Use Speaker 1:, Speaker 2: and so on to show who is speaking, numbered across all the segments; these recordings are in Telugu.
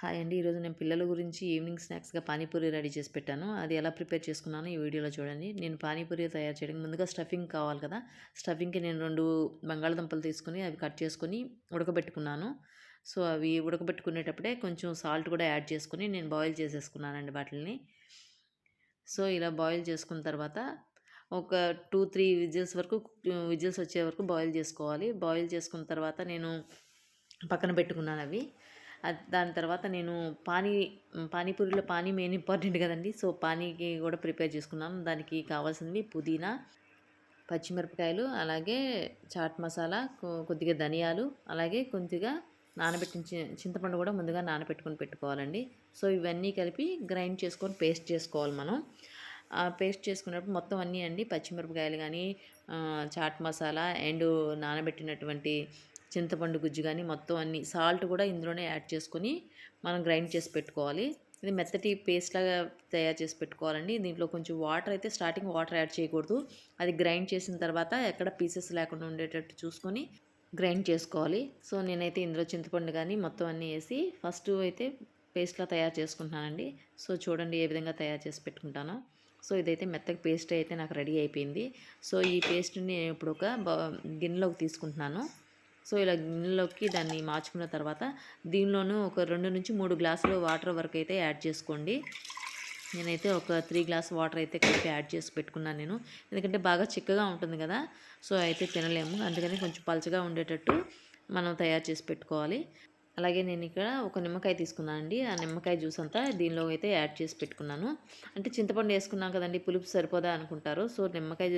Speaker 1: హాయ్ అండి. ఈరోజు నేను పిల్లల గురించి ఈవినింగ్ స్నాక్స్గా పానీపూరి రెడీ చేసి పెట్టాను. అది ఎలా ప్రిపేర్ చేసుకున్నానో ఈ వీడియోలో చూడండి. నేను పానీపూరి తయారు చేయడానికి ముందుగా స్టఫింగ్ కావాలి కదా. స్టఫింగ్కి నేను రెండు బంగాళదుంపలు తీసుకొని అవి కట్ చేసుకొని ఉడకబెట్టుకున్నాను. సో అవి ఉడకబెట్టుకునేటప్పుడే కొంచెం సాల్ట్ కూడా యాడ్ చేసుకుని నేను బాయిల్ చేసేసుకున్నానండి వాటిని సో ఇలా బాయిల్ చేసుకున్న తర్వాత ఒక టూ త్రీ విజిల్స్ వరకు విజిల్స్ వచ్చే వరకు బాయిల్ చేసుకోవాలి. బాయిల్ చేసుకున్న తర్వాత నేను పక్కన పెట్టుకున్నాను అవి. దాని తర్వాత నేను పానీ పానీపూరిలో పానీ మెయిన్ ఇంపార్టెంట్ కదండి. సో పానీకి కూడా ప్రిపేర్ చేసుకున్నాను దానికి కావాల్సింది పుదీనా పచ్చిమిరపకాయలు అలాగే చాట్ మసాలా కొద్దిగా ధనియాలు అలాగే కొద్దిగా నానబెట్టిన చింతపండు కూడా ముందుగా నానబెట్టుకొని పెట్టుకోవాలండి. సో ఇవన్నీ కలిపి గ్రైండ్ చేసుకొని పేస్ట్ చేసుకోవాలి మనం. పేస్ట్ చేసుకున్నప్పుడు మొత్తం అన్నీ అండి పచ్చిమిరపకాయలు కానీ చాట్ మసాలా అండ్ నానబెట్టినటువంటి చింతపండు గుజ్జు కానీ మొత్తం అన్ని సాల్ట్ కూడా ఇందులోనే యాడ్ చేసుకొని మనం గ్రైండ్ చేసి పెట్టుకోవాలి. ఇది మెత్తటి పేస్ట్ లాగా తయారు చేసి పెట్టుకోవాలండి. దీంట్లో కొంచెం వాటర్ అయితే స్టార్టింగ్ వాటర్ యాడ్ చేయకూడదు. అది గ్రైండ్ చేసిన తర్వాత ఎక్కడ పీసెస్ లేకుండా ఉండేటట్టు చూసుకొని గ్రైండ్ చేసుకోవాలి. సో నేనైతే ఇందులో చింతపండు కానీ మొత్తం అన్నీ వేసి ఫస్ట్ అయితే పేస్ట్లా తయారు చేసుకుంటున్నానండి. సో చూడండి ఏ విధంగా తయారు చేసి పెట్టుకుంటానో. సో ఇదైతే మెత్తగా పేస్ట్ అయితే నాకు రెడీ అయిపోయింది. సో ఈ పేస్ట్ని నేను ఇప్పుడు ఒక గిన్నెలోకి తీసుకుంటున్నాను. సో ఇలా గిన్నెలోకి దాన్ని మార్చుకున్న తర్వాత దీనిలోనూ ఒక రెండు నుంచి మూడు గ్లాసులు వాటర్ వరకు అయితే యాడ్ చేసుకోండి. నేనైతే ఒక త్రీ గ్లాస్ వాటర్ అయితే కలిపి యాడ్ చేసి పెట్టుకున్నాను నేను. ఎందుకంటే బాగా చిక్కగా ఉంటుంది కదా సో అయితే తినలేము. అందుకని కొంచెం పలచగా ఉండేటట్టు మనం తయారు చేసి పెట్టుకోవాలి. అలాగే నేను ఇక్కడ ఒక నిమ్మకాయ తీసుకున్నాను అండి ఆ నిమ్మకాయ జ్యూస్ అంతా దీనిలో అయితే యాడ్ చేసి పెట్టుకున్నాను. అంటే చింతపండు వేసుకున్నాం కదండి పులుపు సరిపోదా అనుకుంటారు. సో నిమ్మకాయ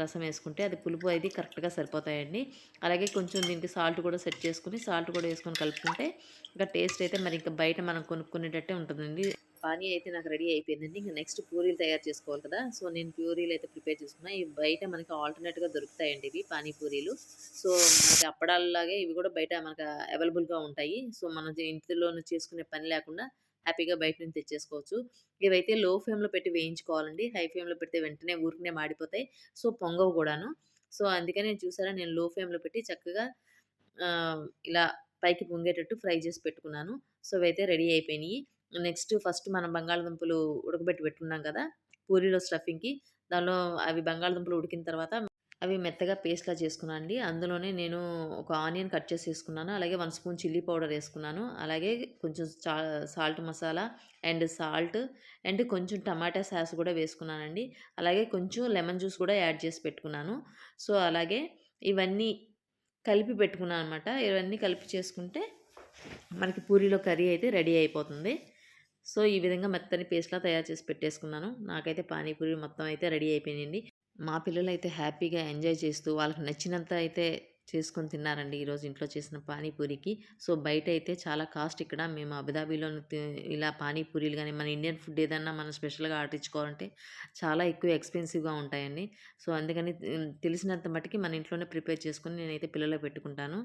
Speaker 1: రసం వేసుకుంటే అది పులుపు అయితే కరెక్ట్గా సరిపోతాయండి. అలాగే కొంచెం దీనికి సాల్ట్ కూడా సెట్ చేసుకుని సాల్ట్ కూడా వేసుకొని కలుపుకుంటే ఇంకా టేస్ట్ అయితే మరి ఇంకా బయట మనం కొనుక్కునేటట్టే ఉంటుందండి. పానీ అయితే నాకు రెడీ అయిపోయిందండి ఇంకా నెక్స్ట్ పూరీలు తయారు చేసుకోవాలి కదా. సో నేను పూరీలు అయితే ప్రిపేర్ చేసుకున్నా. ఇవి బయట మనకి ఆల్టర్నేట్గా దొరుకుతాయండి ఇవి పానీపూరీలు సో మనకి అప్పడాలలాగే ఇవి కూడా బయట మనకు అవైలబుల్గా ఉంటాయి. సో మనం ఇంటిలోనూ చేసుకునే పని లేకుండా హ్యాపీగా బయట నుంచి తెచ్చేసుకోవచ్చు. ఇవైతే లో ఫ్లేమ్లో పెట్టి వేయించుకోవాలండి. హై ఫ్లేమ్లో పెడితే వెంటనే ఊరికనే మాడిపోతాయి. సో పొంగవు కూడాను. సో అందుకని చూసారా నేను లో ఫ్లేమ్లో పెట్టి చక్కగా ఇలా పైకి పొంగేటట్టు ఫ్రై చేసి పెట్టుకున్నాను. సో ఇవైతే రెడీ అయిపోయినాయి. నెక్స్ట్ ఫస్ట్ మనం బంగాళదుంపలు ఉడకబెట్టి పెట్టుకున్నాం కదా! పూరీలో స్టఫింగ్కి. దానిలో అవి బంగాళదుంపలు ఉడికిన తర్వాత అవి మెత్తగా పేస్ట్లా చేసుకున్నాను అండి. అందులోనే నేను ఒక ఆనియన్ కట్ చేసి వేసుకున్నాను అలాగే వన్ స్పూన్ చిల్లీ పౌడర్ వేసుకున్నాను. అలాగే కొంచెం salt masala and salt and కొంచెం టమాటా సాస్ కూడా వేసుకున్నానండి అలాగే కొంచెం లెమన్ జ్యూస్ కూడా యాడ్ చేసి పెట్టుకున్నాను. సో అలాగే ఇవన్నీ కలిపి పెట్టుకున్నాను అనమాట ఇవన్నీ కలిపి చేసుకుంటే మనకి పూరీలో కర్రీ అయితే రెడీ అయిపోతుంది. సో ఈ విధంగా మెత్తని పేస్ట్లా తయారు చేసి పెట్టేసుకున్నాను. నాకైతే పానీపూరి మొత్తం అయితే రెడీ అయిపోయింది మా పిల్లలు అయితే హ్యాపీగా ఎంజాయ్ చేస్తూ వాళ్ళకి నచ్చినంత అయితే చేసుకొని తిన్నారండి ఈరోజు ఇంట్లో చేసిన పానీపూరికి. సో బయట అయితే చాలా కాస్ట్ ఇక్కడ. మేము అబుదాబీలో ఇలా పానీపూరీలు కానీ మన ఇండియన్ ఫుడ్ ఏదన్నా మనం స్పెషల్గా ఆర్డించుకోవాలంటే చాలా ఎక్కువ ఎక్స్పెన్సివ్గా ఉంటాయండి. సో అందుకని తెలిసినంత మట్టుకి మన ఇంట్లోనే ప్రిపేర్ చేసుకుని నేనైతే పిల్లలు పెట్టుకుంటాను.